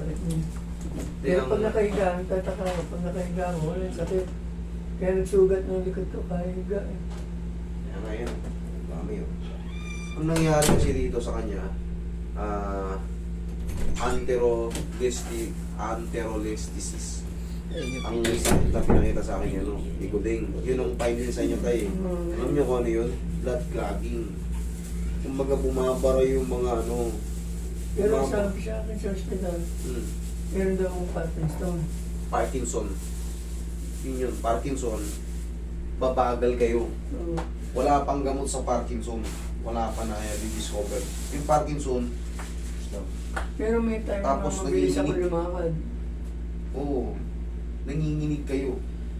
sakit niya. Pero ang- pag nakahiga, ang tataka ako, pag nakahiga ako, wala yung sakit. Kaya nagsugat ng likod ko, kaya higa eh. Yan nga yan. Dami yun. Ang nangyari kasi dito sa kanya, ah, anterolesti, anterolestisis. Ang sakit na pinakita sa akin yun, no? Iguding. Yun ang finding sa inyo tayo. Mm. Alam nyo kung ano yun? Blood clogging. Kumbaga bumabara yung mga ano. Pero bumaba- sabi sa akin sa ospital, Hmm. meron daw akong Parkinson. Parkinson. Yun yun, Parkinson. Babagal kayo. So, Wala pang gamot sa Parkinson. Wala pa na i-discover. Yung Parkinson, pero may time Tapos na mabilis ako nanginginig. lumakad. oo, nanginginig kayo.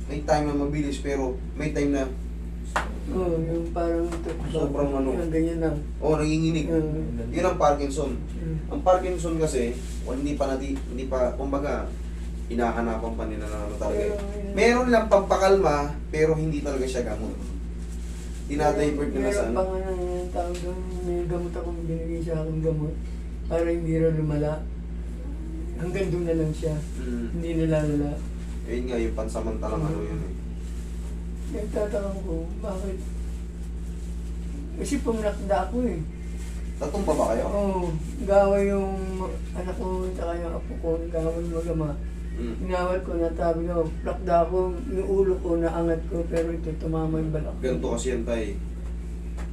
May time na mabilis pero may time na, Oo, yung parang Sobrang ano. Yung ganyan lang. oh, nanginginig. Mm. Yun ang Parkinson. Mm. Ang Parkinson kasi, well, hindi pa nati, hindi pa, kumbaga, hinahanapan pa nila na ano talaga. eh. Pero, Meron lang pampakalma, pero hindi talaga siya gamot. Dinadivert nila sa Meron ano. pa nga na yung tawag doon, may gamot akong binigay sa akin gamot para hindi raw lumala. Hanggang doon na lang siya. Mm. Hindi nalalala. Ayun nga, yung pansamantalang ano yun eh. Nagtatanong ko, bakit? Kasi pumunakda ako eh. Tatumba ba kayo? Oo, gaway yung anak ko, tsaka yung apo ko, gaway magama. Mm. Inawat ko na tabi ko, plakda ako, yung ulo ko, naangat ko, pero ito tumama yung balak. Ganito kasi yan tay.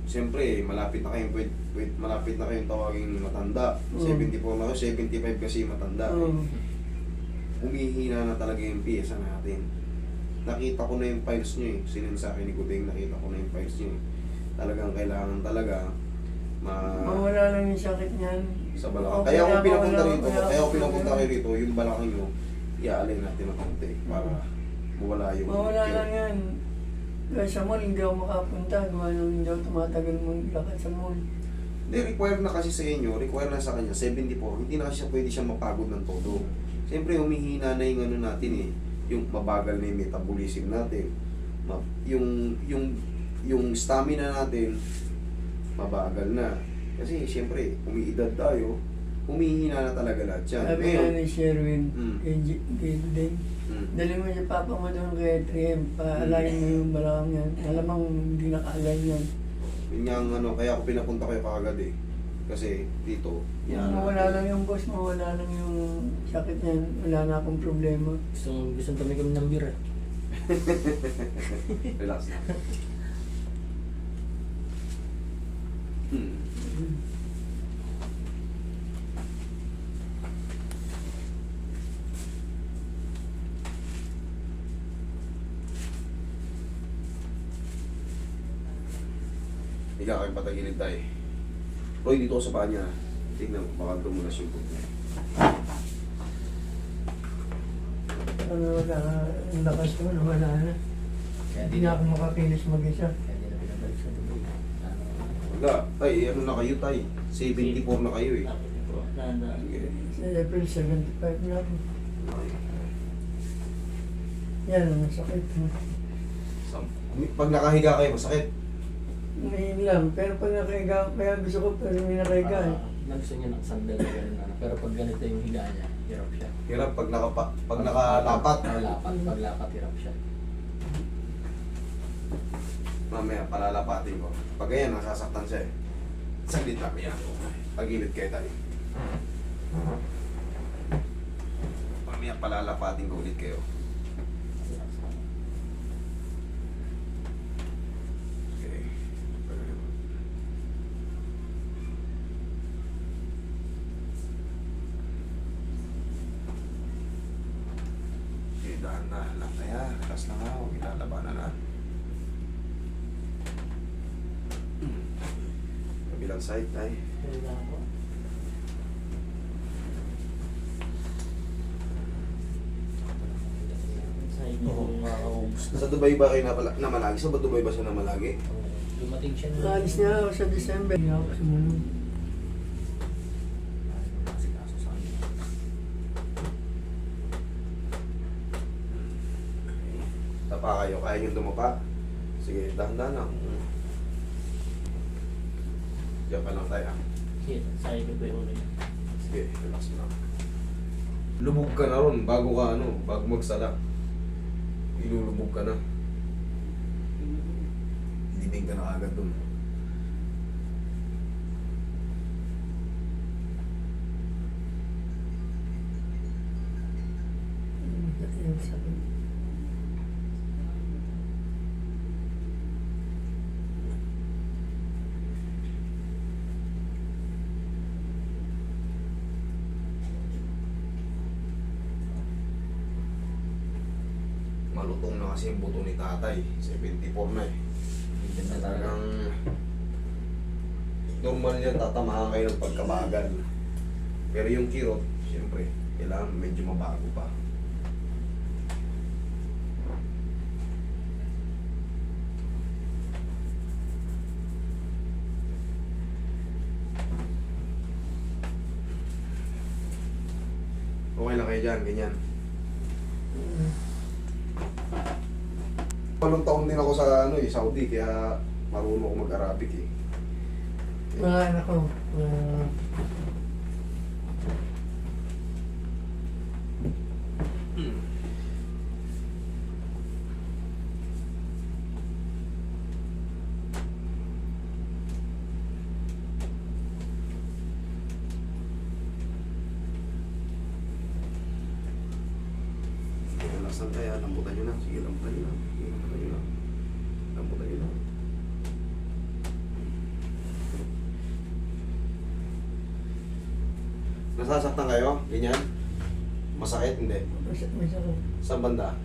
Siyempre, malapit na kayong pwede, pwede, malapit na kayong tawagin matanda. Mm. 74 na kayo, 75 kasi yung matanda. Oo. Eh. Umihina na talaga yung piyesa natin. Nakita ko na yung files nyo eh. Sinin sa akin ni Gudeng, nakita ko na yung files nyo eh. Talagang kailangan talaga ma... Mawala lang yung sakit niyan. sa balakang. Okay Kaya ako na, pinapunta wala- rito, wala kaya ako pinapunta kayo rito, yung balakang nyo, iaalay natin ng konti para mawala yung... Mawala yung- lang yan. Kaya sa mall, hindi ako makapunta. Gawa nung hindi ako tumatagal mo lakad sa mall. Hindi, required na kasi sa inyo, required na sa kanya, 74, hindi na kasi siya pwede siyang mapagod ng todo. Siyempre, humihina na yung ano natin eh, yung mabagal na yung metabolism natin, yung, yung, yung stamina natin, mabagal na. Kasi siyempre, umiidad tayo, humihina na talaga lahat yan. Sabi nga ni Sherwin, Mm. mm, dali mo siya papa mo doon kay 3M, paalayin mo yung balakang yan. Alamang hindi naka-align yan. yun nga ang ano, kaya ako pinapunta kayo kaagad eh. Kasi dito, Yan, mawala lang yung boss, mawala lang yung sakit niyan. Wala na akong problema. Gusto mo, gusto mo tumigam ng beer eh. Relax na. Hmm. Higa kayo patagilid tayo. Roy, dito ako sa paa niya. Tingnan mo, baka tumulas yung puto niya. Ano, wala, ang lakas ko, wala na. Hindi na ako makakilos mag-isa. Ano, Wala, tay, ano na kayo tay? 74 na kayo eh. Sige. Sa April 75 na ako. Yan, ang sakit. Pag nakahiga kayo, masakit. Ngayon lang, pero pag nakahiga, kaya gusto ko pero may nakahiga eh. Ah, gusto niya ng sandal na ano. Pero pag ganito yung higa niya, hirap siya. Hirap pag nakapa, pag nakalapat. Pag lapat, pag lapat, hirap siya. Mamaya, palalapatin ko. Pag ganyan, nasasaktan siya eh. Saglit lang yan. Pagilid kayo tayo. Mamaya, palalapatin ko ulit kayo. Okay. Okay, dahan na kaya. Relax na nga. Huwag ilalabanan na. Hmm. Kabilang side, tay. Sa na. Dubai ba kayo napala, namalagi? Sa ba Dubai ba siya namalagi? Dumating siya na. Naalis niya ako sa December. Hindi ako sumunod. Asikaso sa akin. Tapa kayo, kaya nyo dumapa? Sige, dahan-dahan lang. Diyan pa lang tayo. ah. Sige, sa ba yung ulo niya? Sige, relax mo lang. Lubog ka na ron bago ka ano, bago magsala. Ilulubog ka na. Libing ka na agad dun. Yung sakit. Malutong na kasi yung buto ni tatay. 74 na eh. Talagang normal yan, tatamahan kayo ng pagkabagal. Pero yung kirot, siyempre, kailangan medyo mabago pa. Okay lang kayo dyan, ganyan. Walong taon din ako sa ano eh, Saudi, kaya marunong ako mag-Arabic eh. Mga anak ko, mga Lasan tayo. Lambutan nyo na. Sige, lambutan nyo na. Sige, lambutan nyo na. Lambutan nyo na. Nasasaktan kayo? Ganyan? Masakit? Hindi. masakit, masakit. Saan banda?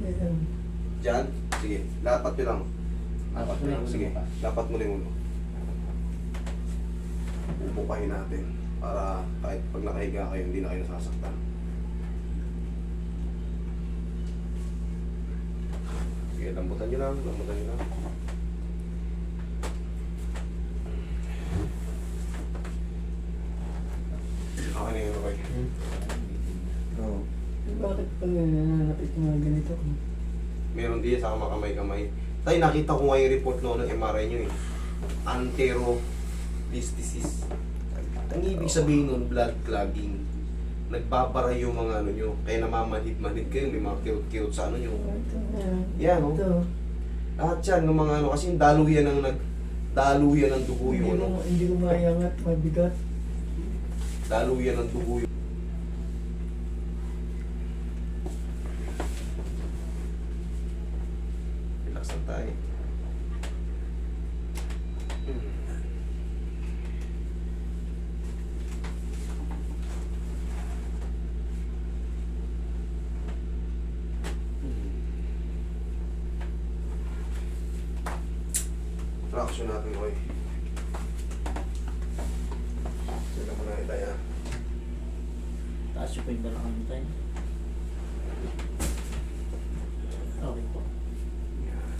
Ganyan. Diyan? Sige. Lapat nyo lang. Lapat mo lang. Sige. lang. Lapat mo lang ulo. Upupahin natin. Para kahit pag nakahiga kayo, hindi na kayo nasasaktan. Sige, lambutan nyo lang. Lambutan nyo lang. Okay na yun, okay. Oo. Bakit pag nananakit yung mga ganito? Meron din sa kamay-kamay. Tay, nakita ko nga yung report no ng MRI nyo eh. Anterolisthesis. Ang ibig sabihin nun, blood clogging. Nagbabara yung mga ano nyo. Kaya namamanhid-manhid kayo, may mga kirot-kirot sa ano nyo. Ito, yan. Yan, oh. Ito. Lahat yan, ng mga ano, kasi daluyan ng nag... Daluyan ng dugo yung ano. hindi ko mayangat, mabigat. Daluyan ng dugo yung... Relax lang tayo. Hmm. Traction natin, Roy. Sila mo na itaya. Taas yung pa yung balakang tayo. Okay po. Yan.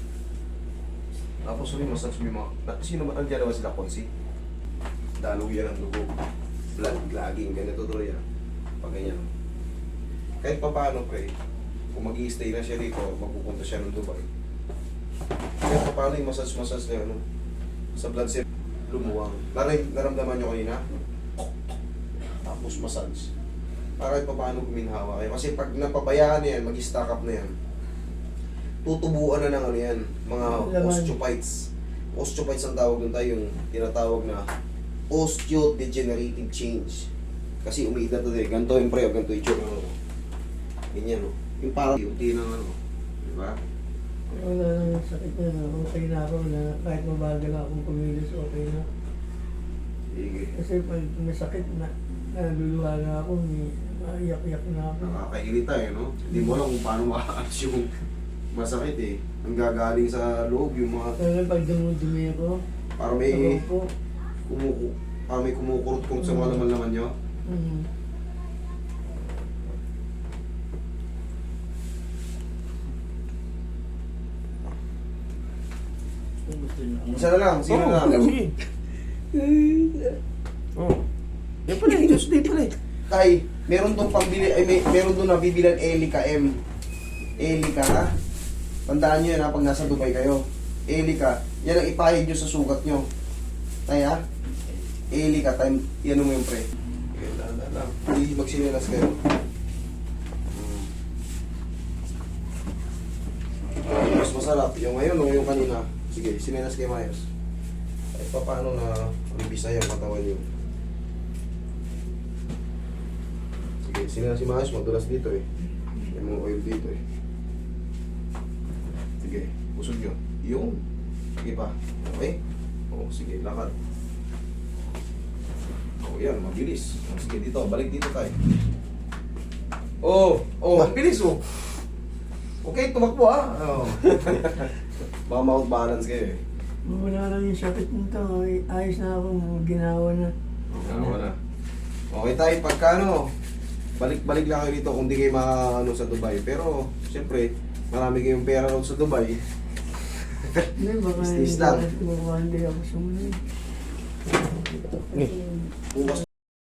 Tapos ulit massage mo yung mga... na- Sino ba? Nandiyan naman sila konsi? Daluyan ang dugo. Blood clogging. Ganito tuloy yan. Pag ganyan. Kahit pa paano pre, kung mag stay na siya dito, magpupunta siya ng Dubai. Pa paano yung massage-massage na ano, sa blood cell, lumuwang. Naray, naramdaman nyo kanina? Tapos massage. Para paano guminhawa kayo. Kasi pag napabayaan na yan, mag-stack up na yan, tutubuan na ng ano yan, mga Laman. osteophytes. Osteophytes ang tawag doon tayo, yung tinatawag na osteodegenerative change. Kasi umiidad na tayo, ganito yung pre, ganito yung ano. Ganyan, no? Yung parang beauty ng ano. Di ba? Wala nang sakit na. Okay na ako na kahit mabagal akong kumilos, okay na. Kasi pag masakit na, naluluha na ako, may maiyak-iyak na ako. Nakakairita eh, no? Hindi mo alam kung paano makakats yung masakit eh. Ang gagaling sa loob, yung mga, Kaya pag dumudumi ako, para may, ako po, kumuku, para may kumukurot-kurot sa mga laman-laman nyo. mm, Kung gusto nyo. Isa na lang, sino na lang? Sige. Oh. Di pala, Diyos, di pala. Tay, meron doon pambili, ay may, meron doon nabibilan Elica M. Elica ha? Tandaan nyo yan ha, pag nasa Dubai kayo. Elica, yan ang ipahid nyo sa sugat nyo. Tay ha? Elica, time, yan mo yung pre. Dahan, lang. Hindi magsinilas kayo. Mas masarap. Yung ngayon o yung kanina. Sige, sinilas kayo Mayos. Ay, paano na umbisa yung katawan nyo? Sige, sinilas si Mayos. Madulas dito eh. May mga oil dito eh. Sige, usog nyo. Yung. Sige pa. Okay? Oo, sige, lakad. Oh, yan, mabilis. Sige, dito, balik dito tayo. Oh, oh, ang bilis oh. Okay, tumakbo ah. Oh. Baka ma-balance kayo eh. Wala lang yung sakit nito. Ay- Ayos na ako. Ginawa na. Ah, wala. Okay tayo, pagka ano, balik-balik lang kayo dito kung di kayo ano sa Dubai. Pero, siyempre, marami kayong pera ron sa Dubai. Hindi, baka hindi ako- sumunod. Bukas